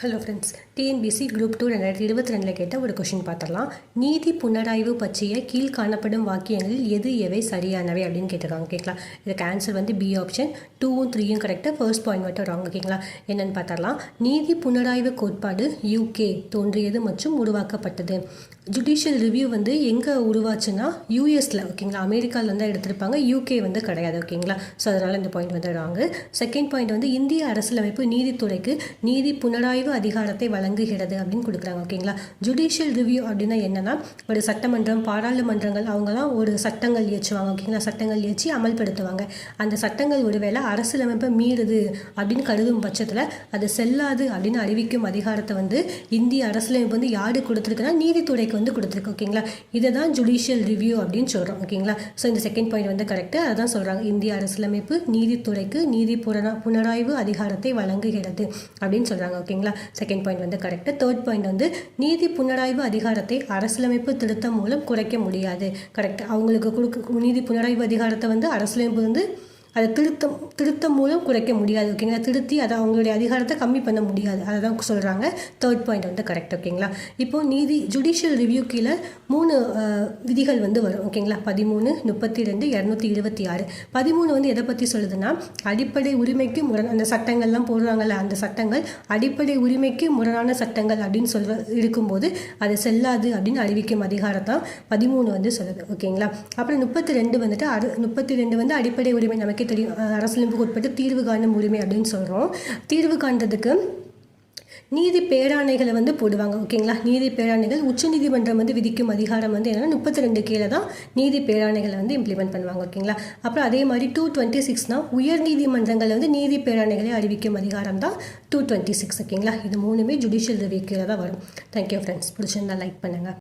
Hello friends TNPSC group two ரெண்டாயிரத்தி இருபத்தி ரெண்டில் கேட்ட ஒரு கொஷின் பார்த்துடலாம். நீதி புனராய்வு பற்றிய கீழ் காணப்படும் வாக்கியங்களில் எது எவை சரியானவை அப்படின்னு கேட்டிருக்காங்க கேட்கலாம் இதுக்கு ஆன்சர் வந்து பி ஆப்ஷன் டூவும் த்ரீயும் கரெக்டாக ஃபர்ஸ்ட் பாயிண்ட் மட்டும் ராங் ஓகேங்களா என்னென்னு பார்த்தரலாம் நீதி புனராய்வு கோட்பாடு யூகே தோன்றியது மற்றும் உருவாக்கப்பட்டது. ஜுடிஷியல் ரிவ்யூ வந்து எங்கே உருவாச்சுன்னா யூஎஸில் ஓகேங்களா. அமெரிக்காவில் வந்து எடுத்திருப்பாங்க யூகே வந்து கிடையாது ஓகேங்களா. ஸோ அதனால் இந்த பாயிண்ட் வந்து ராங்கு செகண்ட் பாயிண்ட் வந்து இந்திய அரசியலமைப்பு நீதித்துறைக்கு நீதி புனராய்வு அதிகாரத்தை வழங்குகிறது அப்படின்னு கொடுக்குறாங்க ஓகேங்களா ஜுடிஷியல் ரிவ்யூ அப்படின்னா என்னன்னா ஒரு சட்டமன்றம் பாராளுமன்றங்கள் அவங்கலாம் ஒரு சட்டங்கள் இயற்றுவாங்க ஓகேங்களா சட்டங்கள் இயற்றி அமல்படுத்துவாங்க. அந்த சட்டங்கள் ஒருவேளை அரசியலமைப்பை மீறுது அப்படின்னு கருதும் பட்சத்தில் அது செல்லாது அப்படின்னு அறிவிக்கும் அதிகாரத்தை வந்து இந்திய அரசியலமைப்பு வந்து யாரு கொடுத்துருக்குன்னா நீதித்துறைக்கு வந்து கொடுத்துருக்கு ஓகேங்களா இதை தான் ஜுடிஷியல் ரிவ்யூ அப்படின்னு சொல்கிறோம் ஓகேங்களா ஸோ இந்த செகண்ட் பாயிண்ட் வந்து கரெக்டு அதான் சொல்கிறாங்க இந்திய அரசியலமைப்பு நீதித்துறைக்கு நீதி புனராய்வு அதிகாரத்தை வழங்குகிறது அப்படின்னு சொல்கிறாங்க ஓகேங்களா செகண்ட் பாயிண்ட் வந்து கரெக்டு தேர்ட் பாயிண்ட் வந்து நீதி புனராய்வு அதிகாரத்தை அரசியலமைப்பு திருத்தம் மூலம் குறைக்க முடியாது. கரெக்ட் அவங்களுக்கு கொடுக்க நீதி புனராய்வு அதிகாரத்தை வந்து அரசியலமைப்பு வந்து அதை திருத்தம் திருத்தம் மூலம் குறைக்க முடியாது ஓகேங்களா திருத்தி அதை அவங்களுடைய அதிகாரத்தை கம்மி பண்ண முடியாது. அதை தான் சொல்கிறாங்க தேர்ட் பாயிண்ட் வந்து கரெக்ட் ஓகேங்களா இப்போ நீதி ஜுடிஷியல் ரிவ்யூ கீழே மூணு விதிகள் வந்து வரும் ஓகேங்களா பதிமூணு முப்பத்தி ரெண்டு இரநூத்தி இருபத்தி ஆறு. பதிமூணு வந்து எதை பற்றி சொல்லுதுன்னா அடிப்படை உரிமைக்கு முரண் அந்த சட்டங்கள்லாம் போடுறாங்கல்ல அந்த சட்டங்கள் அடிப்படை உரிமைக்கு முரணான சட்டங்கள் அப்படின்னு சொல்ல இருக்கும்போது அது செல்லாது அப்படின்னு அறிவிக்கும் அதிகாரத்தான் பதிமூணு வந்து சொல்லுது ஓகேங்களா அப்புறம் முப்பத்தி ரெண்டு வந்துட்டு அறு முப்பத்தி ரெண்டு வந்து அடிப்படை உரிமை நமக்கு தெரியும் அரசியலமைப்புக்கு உட்பட்டு தீர்வு காணும் உரிமை அப்படின்னு சொல்கிறோம் தீர்வு காண்றதுக்கு நீதி பேராணைகளை வந்து போடுவாங்க ஓகேங்களா? நீதி பேராணைகள் உச்சநீதிமன்றம் வந்து விதிக்கும் அதிகாரம் வந்து என்னென்னா முப்பத்தி ரெண்டு கீழே தான் நீதி பேராணைகளை வந்து இம்ப்ளிமெண்ட் பண்ணுவாங்க ஓகேங்களா? அப்புறம் அதே மாதிரி டூ டுவெண்ட்டி சிக்ஸ்னால் உயர் நீதிமன்றங்கள் வந்து நீதி பேராணைகளை அறிவிக்கும் அதிகாரம் தான் டூ டுவெண்ட்டி சிக்ஸ் ஓகேங்களா? இது மூணுமே ஜுடிஷியல் ரிவ்யூ கீழே தான் வரும். தேங்க்யூ ஃப்ரெண்ட்ஸ் பிடிச்சிருந்தா லைக் பண்ணுங்கள்